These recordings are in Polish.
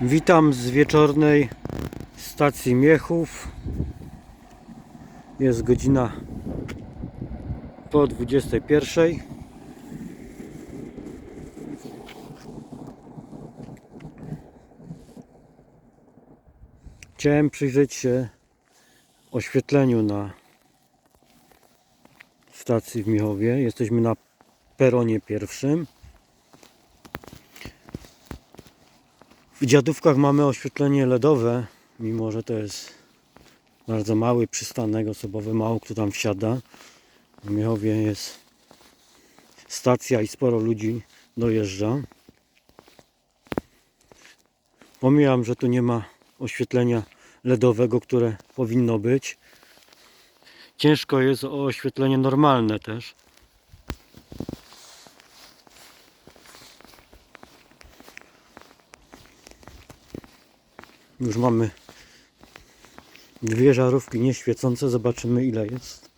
Witam z wieczornej stacji Miechów. Jest godzina po 21. Chciałem przyjrzeć się oświetleniu na stacji w Miechowie. Jesteśmy na peronie pierwszym. W dziadówkach mamy oświetlenie LEDowe, mimo że to jest bardzo mały przystanek osobowy, mało kto tam wsiada. W Miechowie jest stacja i sporo ludzi dojeżdża. Pomijam, że tu nie ma oświetlenia LEDowego, które powinno być. Ciężko jest o oświetlenie normalne też. Już mamy dwie żarówki nieświecące. Zobaczymy ile jest.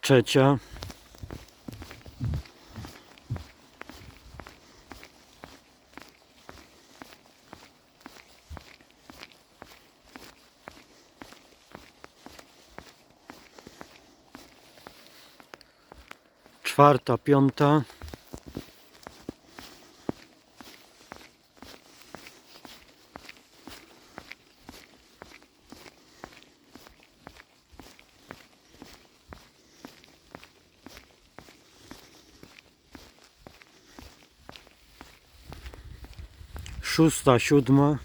Trzecia. Czwarta, piąta. Szósta, siódma.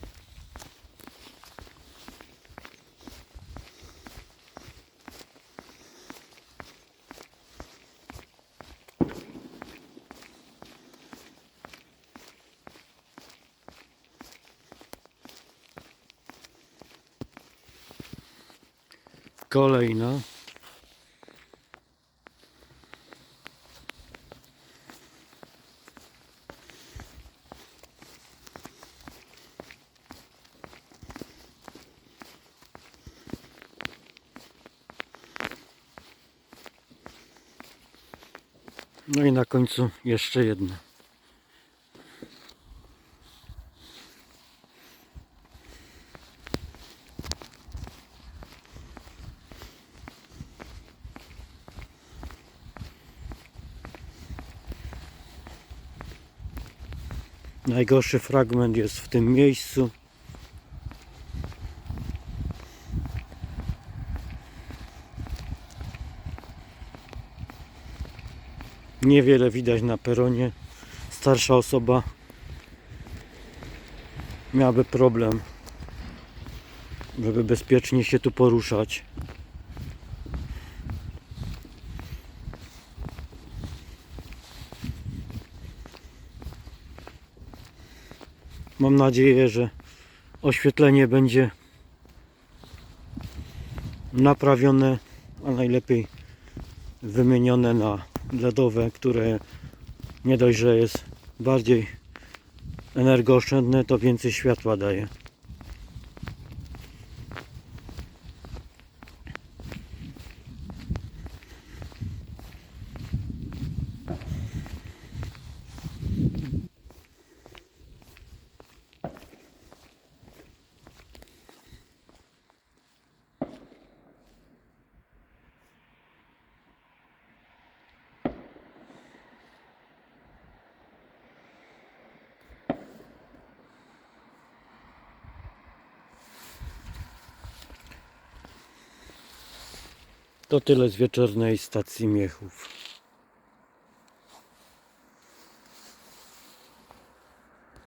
Kolejna. No i na końcu jeszcze jedna. Najgorszy fragment jest w tym miejscu. Niewiele widać na peronie. Starsza osoba miałaby problem, żeby bezpiecznie się tu poruszać. Mam nadzieję, że oświetlenie będzie naprawione, a najlepiej wymienione na LEDowe, które nie dość, że jest bardziej energooszczędne, to więcej światła daje. To tyle z wieczornej stacji Miechów.